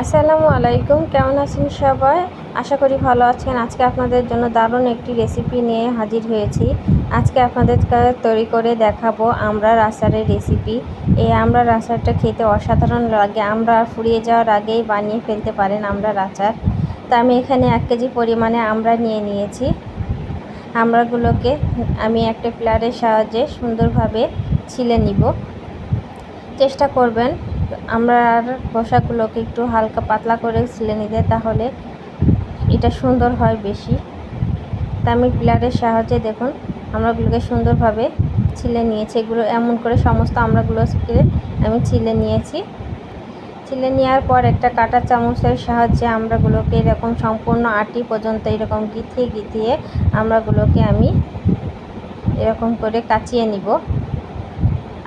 আসসালামু আলাইকুম, কেমন আছেন সবাই? আশা করি ভালো আছেন। আজকে আপনাদের জন্য দারুণ একটি রেসিপি নিয়ে হাজির হয়েছি। আজকে আপনাদের তৈরি করে দেখাবো আমরা আচারের রেসিপি এই আমরা আচারটা খেতে অসাধারণ লাগে। আমরা ফুরিয়ে যাওয়ার আগেই বানিয়ে ফেলতে পারেন আমরা আচার তা আমি এখানে এক কেজি পরিমাণে আমরা নিয়ে নিয়েছি। আমরাগুলোকে আমি একটা প্লারের সাহায্যে সুন্দরভাবে ছিলে নিব। চেষ্টা করবেন। আমরা খোসাগুলোকে একটু হালকা পাতলা করে ছিলে নিতে তাহলে এটা সুন্দর হয় বেশি। তা আমি প্লারের সাহায্যে দেখুন, আমরাগুলোকে সুন্দরভাবে ছিলে নিয়েছি। এগুলো এমন করে সমস্ত আমরাগুলোকে আমি ছিলে নিয়েছি। ছিলে নেওয়ার পর একটা কাটা চামচের সাহায্যে আমরাগুলোকে এরকম সম্পূর্ণ আটি পর্যন্ত এরকম গিথিয়ে গিথিয়ে আমরাগুলোকে আমি এরকম করে কাচিয়ে নিব।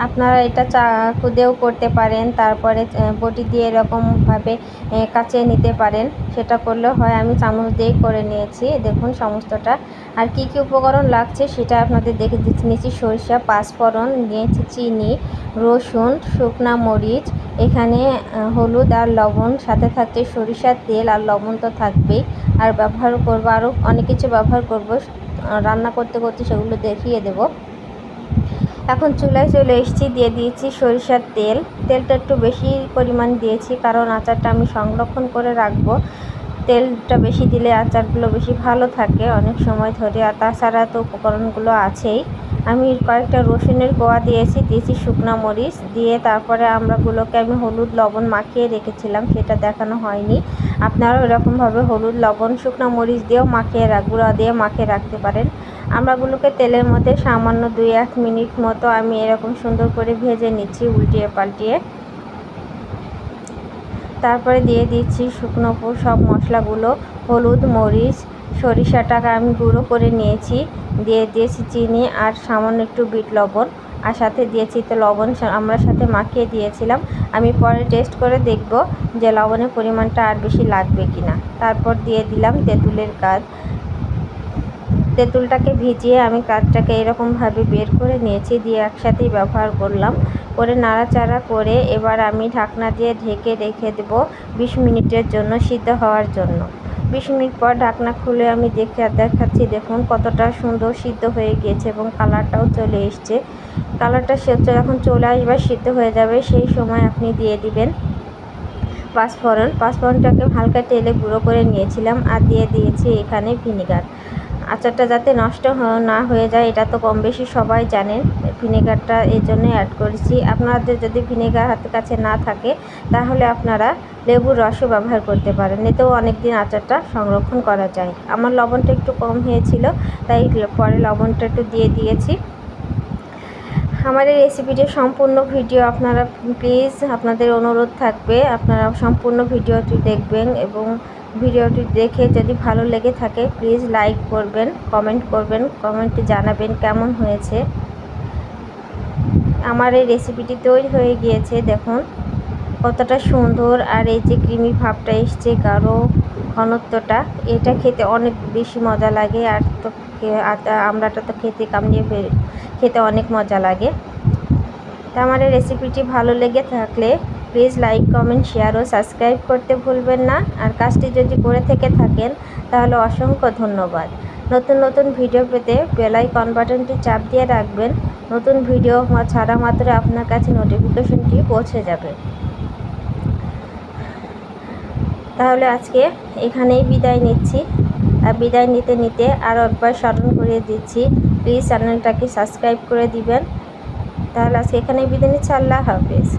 আপনারা এটা চাকু দিয়েও করতে পারেন, তারপরে বটি দিয়ে এরকমভাবে কাচিয়ে নিতে পারেন। সেটা করলে হয়, আমি চামচ দিয়েই করে নিয়েছি। দেখুন সমস্তটা। আর কি কি উপকরণ লাগছে সেটা আপনাদের দেখে দিচ্ছি। নিয়েছি সরিষা, পাঁচফোড়ন, নিয়েছি চিনি, রসুন, শুকনা মরিচ, এখানে হলুদ আর লবণ, সাথে থাকছে সরিষার তেল আর লবণ তো থাকবেই। আর ব্যবহার করব, আরও অনেক কিছু ব্যবহার করব, রান্না করতে করতে সেগুলো দেখিয়ে দেবো। এখন চুলায় চলে এসেছি, দিয়ে দিয়েছি সরিষার তেল। তেলটা একটু বেশি পরিমাণ দিয়েছি, কারণ আচারটা আমি সংরক্ষণ করে রাখব। তেলটা বেশি দিলে আচারগুলো বেশি ভালো থাকে অনেক সময় ধরে, আর তাছাড়া তো উপকরণগুলো আছেই। আমি কয়েকটা রসুনের কোয়া দিয়েছি দিয়েছি শুকনা মরিচ, দিয়ে তারপরে আমরাগুলোকে আমি হলুদ লবণ মাখিয়ে রেখেছিলাম, সেটা দেখানো হয়নি। আপনারাও এরকমভাবে হলুদ, লবণ, শুকনো মরিচ দিয়েও মাখিয়ে রাখ, গুঁড়া দিয়ে মাখিয়ে রাখতে পারেন। আমরাগুলোকে তেলের মধ্যে সামান্য দুই এক মিনিট মতো আমি এরকম সুন্দর করে ভেজে নিচ্ছি উল্টিয়ে পাল্টিয়ে। তারপরে দিয়ে দিচ্ছি শুকনো সব মশলাগুলো, হলুদ, মরিচ সরিষাটাকে আমি গুঁড়ো করে নিয়েছি। দিয়ে দিয়েছি চিনি আর সামান্য একটু বিট লবণ আর সাথে দিয়েছি তো লবণ আমরা সাথে মাখিয়ে দিয়েছিলাম। আমি পরে টেস্ট করে দেখব যে লবণের পরিমাণটা আর বেশি লাগবে কি না তারপর দিয়ে দিলাম তেঁতুলের কাজ তেঁতুলটাকে ভিজিয়ে আমি কাঠটাকে এরকমভাবে বের করে নিয়েছি, দিয়ে একসাথেই ব্যবহার করলাম। করে নাড়াচাড়া করে এবার আমি ঢাকনা দিয়ে ঢেকে রেখে দেবো বিশ মিনিটের জন্য সিদ্ধ হওয়ার জন্য। বিশ মিনিট পর ঢাকনা খুলে আমি দেখে দেখাচ্ছি, দেখুন কতটা সুন্দর সিদ্ধ হয়ে গিয়েছে এবং কালারটাও চলে এসছে। কালারটা সেদ্ধ যখন চলে আসবে, সিদ্ধ হয়ে যাবে, সেই সময় আপনি দিয়ে দিবেন পাঁচফোড়ন। পাঁচফোড়নটাকে হালকা তেলে গুঁড়ো করে নিয়েছিলাম আর দিয়ে দিয়েছি এখানে ভিনিগার। আচারটা যাতে নষ্ট না হয়ে যায়, এটা তো কম বেশি সবাই জানেন ভিনেগারটা এই জন্যই অ্যাড করেছি। আপনাদের যদি ভিনেগার হাতের কাছে না থাকে, তাহলে আপনারা লেবুর রসও ব্যবহার করতে পারেন। এতেও অনেক দিন আচারটা সংরক্ষণ করা যায়। আমার লবণটা একটু কম হয়েছিল, তাই পরে লবণটা একটু দিয়ে দিয়েছি। আমার এই রেসিপিটির সম্পূর্ণ ভিডিও আপনারা, প্লিজ আপনাদের অনুরোধ থাকবে, আপনারা সম্পূর্ণ ভিডিওটি দেখবেন এবং ভিডিওটি দেখে যদি ভালো লেগে থাকে প্লিজ লাইক করবেন কমেন্ট করবেন কমেন্টে জানাবেন কেমন হয়েছে। আমার এই রেসিপিটি তৈরি হয়ে গিয়েছে, দেখুন। কতটা সুন্দর আর এই যে ক্রিমি ভাবটা এসছে, গাঢ় ঘনত্বটা, এটা খেতে অনেক বেশি মজা লাগে আর তো আমরাটা তো খেতে কামড়িয়ে খেতে অনেক মজা লাগে। তা আমার এই রেসিপিটি ভালো লেগে থাকলে প্লিজ লাইক, কমেন্ট, শেয়ার ও সাবস্ক্রাইব করতে ভুলবেন না। আর কাজটি যদি করে থেকে থাকেন, তাহলে অসংখ্য ধন্যবাদ। নতুন নতুন ভিডিও পেতে বেলাই বাটনটি চাপ দিয়ে রাখবেন। নতুন ভিডিও ছাড়া মাত্র আপনার কাছে নোটিফিকেশনটি পৌঁছে যাবে। তাহলে আজকে এখানেই বিদায় নিচ্ছি। আর বিদায় নিতে নিতে আরও একবার স্মরণ করিয়ে দিচ্ছি, প্লিজ চ্যানেলটাকে সাবস্ক্রাইব করে দিবেন। তাহলে আজকে এখানেই বিদায় নিচ্ছি, আল্লাহ হাফেজ।